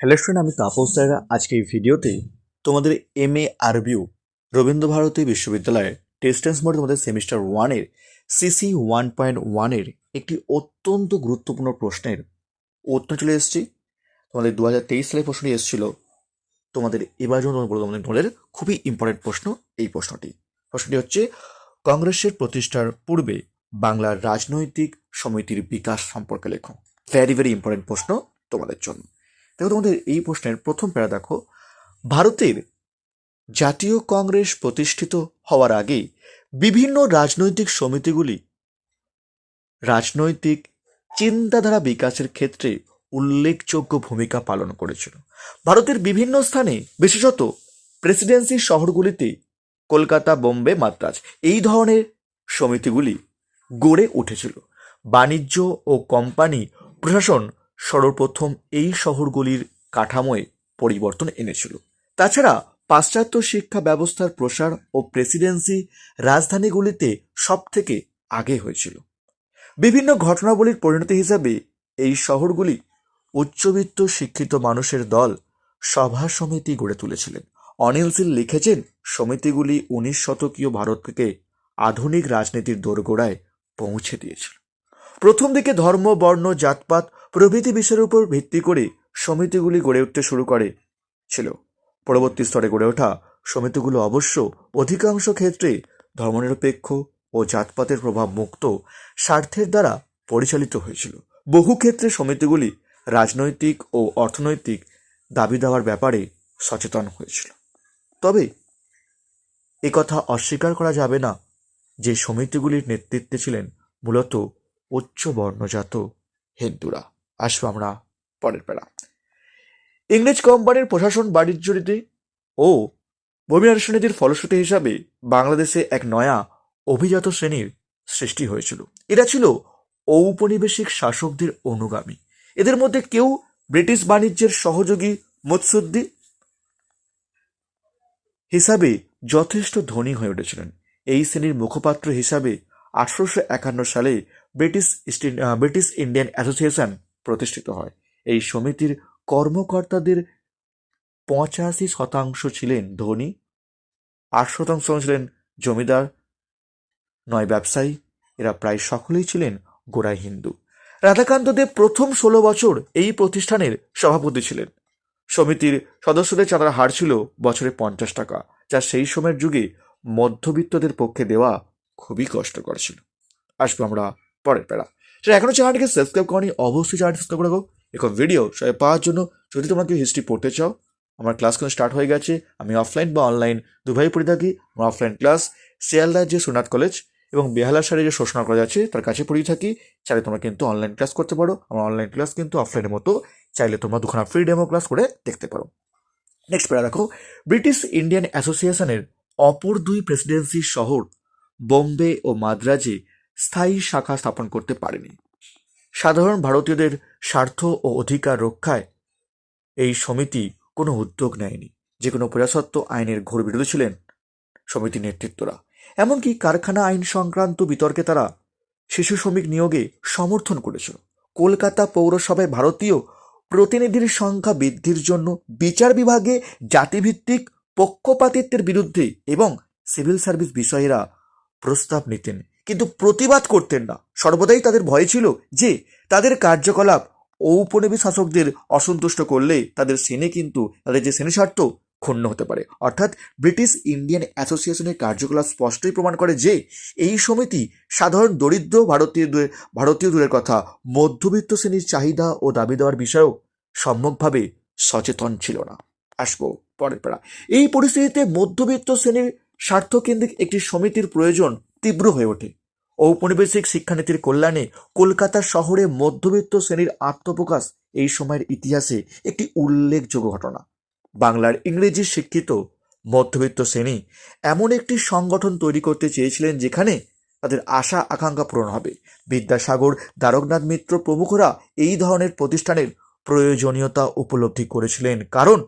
Hello student আমি Tapas sir আজকে এই ভিডিওতে তোমাদের এম এ আরবিউ রবীন্দ্রভারতী বিশ্ববিদ্যালয়ের টেস্টেন্স মোড তোমাদের সেমিস্টার ওয়ানের সিসি ওয়ান পয়েন্ট ওয়ানের একটি অত্যন্ত গুরুত্বপূর্ণ প্রশ্নের উত্তর চলে এসেছি। তোমাদের দু হাজার তেইশ সালে প্রশ্নটি এসেছিল। তোমাদের এবার জন্য তোমাদের তোমাদের তোমাদের খুবই ইম্পর্টেন্ট প্রশ্ন এই প্রশ্নটি। প্রশ্নটি হচ্ছে, কংগ্রেসের প্রতিষ্ঠার পূর্বে বাংলার রাজনৈতিক সমিতির বিকাশ সম্পর্কে লেখো। ভেরি ভেরি ইম্পর্টেন্ট প্রশ্ন তোমাদের জন্য। দেখো তোমাদের এই প্রশ্নের প্রথম প্যারা দেখো। ভারতের জাতীয় কংগ্রেস প্রতিষ্ঠিত হওয়ার আগে বিভিন্ন রাজনৈতিক সমিতিগুলি রাজনৈতিক চিন্তাধারা বিকাশের ক্ষেত্রে উল্লেখযোগ্য ভূমিকা পালন করেছিল। ভারতের বিভিন্ন স্থানে, বিশেষত প্রেসিডেন্সি শহরগুলিতে কলকাতা, বোম্বে, মাদ্রাজ, এই ধরনের সমিতিগুলি গড়ে উঠেছিল। বাণিজ্য ও কোম্পানি প্রশাসন সর্বপ্রথম এই শহরগুলির কাঠামোয় পরিবর্তন এনেছিল। তাছাড়া পাশ্চাত্য শিক্ষা ব্যবস্থার প্রসার ও প্রেসিডেন্সি রাজধানীগুলিতে সব থেকে আগে হয়েছিল। বিভিন্ন ঘটনাবলীর পরিণতি হিসাবে এই শহরগুলি উচ্চবিত্ত শিক্ষিত মানুষের দল সভা সমিতি গড়ে তুলেছিলেন। অনিল সিল লিখেছেন, সমিতিগুলি উনিশ শতকীয় ভারতকে আধুনিক রাজনীতির দোরগোড়ায় পৌঁছে দিয়েছিল। প্রথম দিকে ধর্ম, বর্ণ, জাতপাত প্রভৃতি বিষয়ের উপর ভিত্তি করে সমিতিগুলি গড়ে উঠতে শুরু করে, ছিল। পরবর্তী স্তরে গড়ে ওঠা সমিতিগুলো অবশ্য অধিকাংশ ক্ষেত্রে ধর্মনিরপেক্ষ ও জাতপাতের প্রভাব মুক্ত স্বার্থের দ্বারা পরিচালিত হয়েছিল। বহু ক্ষেত্রে সমিতিগুলি রাজনৈতিক ও অর্থনৈতিক দাবি দেওয়ার ব্যাপারে সচেতন হয়েছিল। তবে একথা অস্বীকার করা যাবে না যে সমিতিগুলির নেতৃত্বে ছিলেন মূলত উচ্চ বর্ণজাত হিন্দুরা। আসব আমরা পরের বেলা। ইংরেজ কোম্পানির প্রশাসন বাণিজ্য নীতি ও ভূমিরাসন নীতির ফলশ্রুতি হিসাবে বাংলাদেশে এক নয়া অভিজাত শ্রেণির সৃষ্টি হয়েছিল। এরা ছিল ঔপনিবেশিক শাসকদের অনুগামী। এদের মধ্যে কেউ ব্রিটিশ বাণিজ্যের সহযোগী মৎসুদ্দি হিসাবে যথেষ্ট ধনী হয়ে উঠেছিলেন। এই শ্রেণির মুখপাত্র হিসাবে আঠারোশো একান্ন সালে British East British Indian Association প্রতিষ্ঠিত হয়। এই সমিতির কর্মকর্তাদের পঁচাশি শতাংশ ছিলেন ধনী, আট শতাংশ ছিলেন জমিদার, নয় ব্যবসায়ী। এরা প্রায় সকলেই ছিলেন গোড়াই হিন্দু। রাধাকান্ত দেব প্রথম ষোলো বছর এই প্রতিষ্ঠানের সভাপতি ছিলেন। সমিতির সদস্যদের চাঁদার হার ছিল বছরে পঞ্চাশ টাকা, যা সেই সময়ের যুগে মধ্যবিত্তদের পক্ষে দেওয়া খুবই কষ্টকর ছিল। আসব আমরা পরের পেড়া সেটা এখনও চ্যানেলটিকে সাবস্ক্রাইব করনি, অবশ্যই চ্যানেলটি সাবস্ক্রাইব করে এখন ভিডিও সবাই পাওয়ার জন্য যদি তোমরা কেউ হিস্ট্রি পড়তে চাও, আমার ক্লাস স্টার্ট হয়ে গেছে, আমি অফলাইন বা অনলাইন দুভাই পড়ে থাকি। আমার অফলাইন ক্লাস শিয়ালদার যে সোনাথ কলেজ এবং বেহালার সারে যে শোষণা করা আছে, তার কাছে পড়িয়ে থাকি। চাইলে তোমরা কিন্তু অনলাইন ক্লাস করতে পারো। আমার অনলাইন ক্লাস কিন্তু অফলাইনের মতো। চাইলে তোমরা দুখানা ফ্রি ডেমো ক্লাস করে দেখতে পারো। নেক্সট পেরা রাখো। ব্রিটিশ ইন্ডিয়ান অ্যাসোসিয়েশনের অপর দুই প্রেসিডেন্সি শহর বোম্বে ও মাদ্রাজে স্থায়ী শাখা স্থাপন করতে পারেনি। সাধারণ ভারতীয়দের স্বার্থ ও অধিকার রক্ষায় এই সমিতি কোনো উদ্যোগ নেয়নি। যে কোনো প্রজাসত্ব আইনের ঘোর বিরোধী ছিলেন সমিতির নেতৃত্বরা। এমনকি কারখানা আইন সংক্রান্ত বিতর্কে তারা শিশু শ্রমিক নিয়োগে সমর্থন করেছিল। কলকাতা পৌরসভায় ভারতীয় প্রতিনিধির সংখ্যা বৃদ্ধির জন্য বিচার বিভাগে জাতিভিত্তিক পক্ষপাতিত্বের বিরুদ্ধে এবং সিভিল সার্ভিস বিষয়েরা প্রস্তাব নিতেন। কিন্তু প্রতিবাদ করতেন না। সর্বদাই তাদের ভয় ছিল যে তাদের কার্যকলাপ ঔপনিবেশ শাসকদের অসন্তুষ্ট করলে তাদের সেনে কিন্তু তাদের যে সেনে স্বার্থ ক্ষুণ্ণ হতে পারে। অর্থাৎ ব্রিটিশ ইন্ডিয়ান অ্যাসোসিয়েশনের কার্যকলাপ স্পষ্টই প্রমাণ করে যে এই সমিতি সাধারণ দরিদ্র ভারতীয় ভারতীয় দূরের কথা মধ্যবিত্ত শ্রেণির চাহিদা ও দাবি দেওয়ার বিষয়েও সম্যকভাবে সচেতন ছিল না। আসব পরের পেড়া এই পরিস্থিতিতে মধ্যবিত্ত শ্রেণির স্বার্থকেন্দ্রিক একটি সমিতির প্রয়োজন তীব্র হয়ে ওঠে। ঔপনিবেশিক শিক্ষানীতির কল্যাণে কলকাতা শহরে মধ্যবিত্ত শ্রেণির আত্মপ্রকাশ এই সময়ের ইতিহাসে একটি উল্লেখযোগ্য ঘটনা। বাংলার ইংরেজি শিক্ষিত মধ্যবিত্ত শ্রেণি এমন একটি সংগঠন তৈরি করতে চেয়েছিলেন যেখানে তাদের আশা আকাঙ্ক্ষা পূরণ হবে। বিদ্যাসাগর, দ্বারকনাথ মিত্র প্রমুখরা এই ধরনের প্রতিষ্ঠানের প্রয়োজনীয়তা উপলব্ধি করেছিলেন কারণ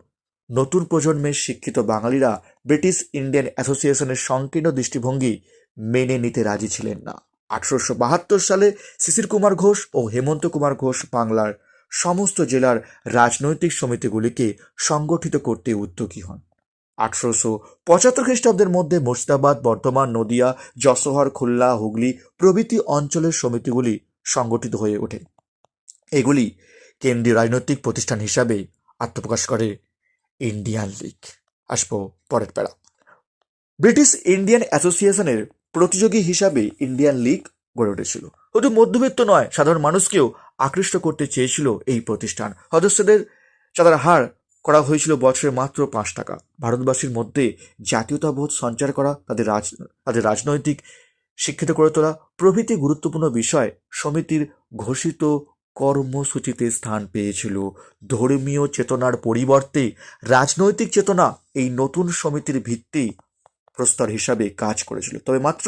নতুন প্রজন্মের শিক্ষিত বাঙালিরা ব্রিটিশ ইন্ডিয়ান অ্যাসোসিয়েশনের সংকীর্ণ দৃষ্টিভঙ্গি মেনে নিতে রাজি ছিলেন না। আঠারোশো বাহাত্তর সালে শিশির কুমার ঘোষ ও হেমন্ত কুমার ঘোষ বাংলার সমস্ত জেলার রাজনৈতিক সমিতিগুলিকে সংগঠিত করতে উদ্যোগী হন। আঠারোশো পঁচাত্তর খ্রিস্টাব্দের মধ্যে মুর্শিদাবাদ, বর্ধমান, নদিয়া, যশোহর, খুলনা, হুগলি প্রভৃতি অঞ্চলের সমিতিগুলি সংগঠিত হয়ে ওঠে। এগুলি কেন্দ্রীয় রাজনৈতিক প্রতিষ্ঠান হিসাবে আত্মপ্রকাশ করে ইন্ডিয়ান লীগ। আসব পরের প্যারা ব্রিটিশ ইন্ডিয়ান অ্যাসোসিয়েশনের প্রতিযোগী হিসাবে ইন্ডিয়ান লীগ গড়ে উঠেছিল। শুধু মধ্যবিত্ত নয়, সাধারণ মানুষকেও আকৃষ্ট করতে চেয়েছিল এই প্রতিষ্ঠান। সদস্যদের চাঁদার হার করা হয়েছিল বছরে মাত্র পাঁচ টাকা। ভারতবাসীর মধ্যে জাতীয়তাবোধ সঞ্চার করা, তাদের রাজ, তাদের রাজনৈতিক শিক্ষিত করে তোলা, প্রভৃতি গুরুত্বপূর্ণ বিষয় সমিতির ঘোষিত কর্মসূচিতে স্থান পেয়েছিল। ধর্মীয় চেতনার পরিবর্তে রাজনৈতিক চেতনা এই নতুন সমিতির ভিত্তি প্রস্তর হিসাবে কাজ করেছিল। তবে মাত্র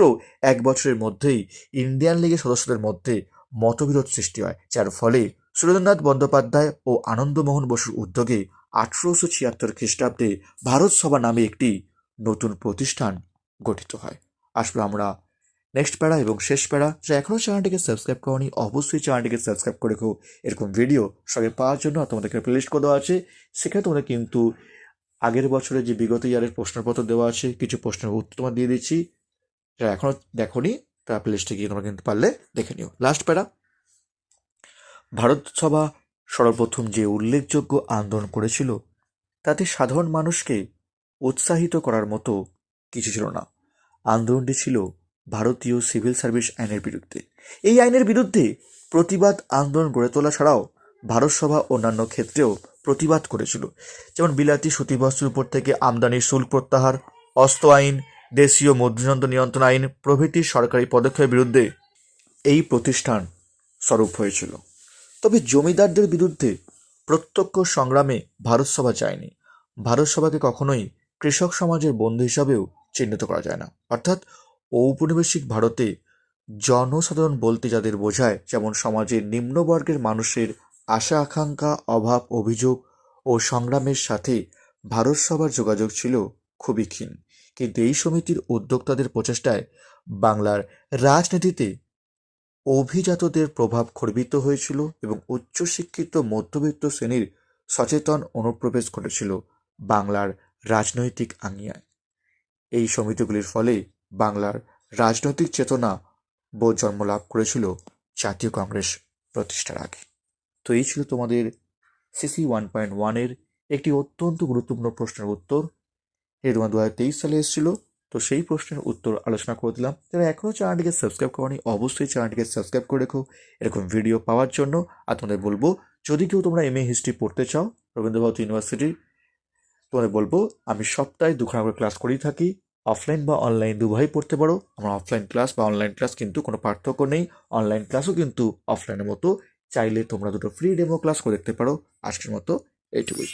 এক বছরের মধ্যেই ইন্ডিয়ান লীগের সদস্যদের মধ্যে মতবিরোধ সৃষ্টি হয়, যার ফলে সুরেন্দ্রনাথ বন্দ্যোপাধ্যায় ও আনন্দমোহন বসুর উদ্যোগে আঠারোশো ছিয়াত্তর খ্রিস্টাব্দে ভারত সভা নামে একটি নতুন প্রতিষ্ঠান গঠিত হয়। আসলে আমরা নেক্সট প্যারা এবং শেষ প্যারা যা এখনও চ্যানেলটিকে সাবস্ক্রাইব করনি, অবশ্যই চ্যানেলটিকে সাবস্ক্রাইব করে এরকম ভিডিও সঙ্গে পাওয়ার জন্য তোমাদেরকে প্লেলিস্ট করে দেওয়া আছে। সেখানে তোমাদের কিন্তু আগের বছরে যে বিগত ইয়ারের প্রশ্নপত্র দেওয়া আছে, কিছু প্রশ্নের উত্তর তোমার দিয়ে দিচ্ছি। যারা এখনও দেখোনি, তারা প্লেলিস্টে গিয়ে তোমরা কিন্তু পারলে দেখে নিও। লাস্ট প্যারা। ভারত সভা সর্বপ্রথম যে উল্লেখযোগ্য আন্দোলন করেছিল, তাতে সাধারণ মানুষকে উৎসাহিত করার মতো কিছু ছিল না। আন্দোলনটি ছিল ভারতীয় সিভিল সার্ভিস আইনের বিরুদ্ধে। এই আইনের বিরুদ্ধে প্রতিবাদ আন্দোলন গড়ে তোলা ছাড়াও ভারতসভা অন্যান্য ক্ষেত্রেও প্রতিবাদ করেছিল। যেমন বিলাতি সুতিবস্ত্রের উপর থেকে আমদানির শুল্ক প্রত্যাহার, অস্ত্র আইন, দেশীয় মধ্যযন্ত্র নিয়ন্ত্রণ আইন প্রভৃতি সরকারি পদক্ষেপের বিরুদ্ধে এই প্রতিষ্ঠান স্বরূপ হয়েছিল। তবে জমিদারদের বিরুদ্ধে প্রত্যক্ষ সংগ্রামে ভারত সভা যায়নি। ভারত সভাকে কখনোই কৃষক সমাজের বন্ধু হিসাবেও চিহ্নিত করা যায় না। অর্থাৎ ঔপনিবেশিক ভারতে জনসাধারণ বলতে যাদের বোঝায়, যেমন সমাজের নিম্নবর্গের মানুষের আশা আকাঙ্ক্ষা অভাব, অভিযোগ ও সংগ্রামের সাথে ভারত সভার যোগাযোগ ছিল খুবই ক্ষীণ। কিন্তু এই সমিতির উদ্যোক্তাদের প্রচেষ্টায় বাংলার রাজনীতিতে অভিজাতদের প্রভাব খর্বিত হয়েছিল এবং উচ্চশিক্ষিত মধ্যবিত্ত শ্রেণির সচেতন অনুপ্রবেশ ঘটেছিল বাংলার রাজনৈতিক আঙিয়ায় এই সমিতিগুলির ফলে বাংলার রাজনৈতিক চেতনা বোধ জন্ম লাভ করেছিল জাতীয় কংগ্রেস প্রতিষ্ঠার আগে। তো এই ছিল তোমাদের সিসি ওয়ান পয়েন্ট ওয়ানের একটি অত্যন্ত গুরুত্বপূর্ণ প্রশ্নের উত্তর। এ তোমার দু হাজার তেইশ সালে এসেছিল, তো সেই প্রশ্নের উত্তর আলোচনা করে দিলাম। যারা এখনও চ্যানেলটিকে সাবস্ক্রাইব করনি, অবশ্যই চ্যানেলটিকে সাবস্ক্রাইব করে রেখো। এরকম ভিডিও পাওয়ার জন্য আর তোমাদের বলব, যদি কেউ তোমরা এম এ হিস্ট্রি পড়তে চাও, রবীন্দ্রভারতী ইউনিভার্সিটির তোমাদের বলব, আমি সপ্তাহে দুখানা করে ক্লাস করেই থাকি। অফলাইন বা অনলাইন দুভাবেই পড়তে পারো। আমার অফলাইন ক্লাস বা অনলাইন ক্লাস কিন্তু কোনো পার্থক্য নেই। অনলাইন ক্লাসও কিন্তু অফলাইনের মতো। চাইলে তোমরা দুটো ফ্রি ডেমো ক্লাস করে দেখতে পারো। আজকের মতো এইটুকুই।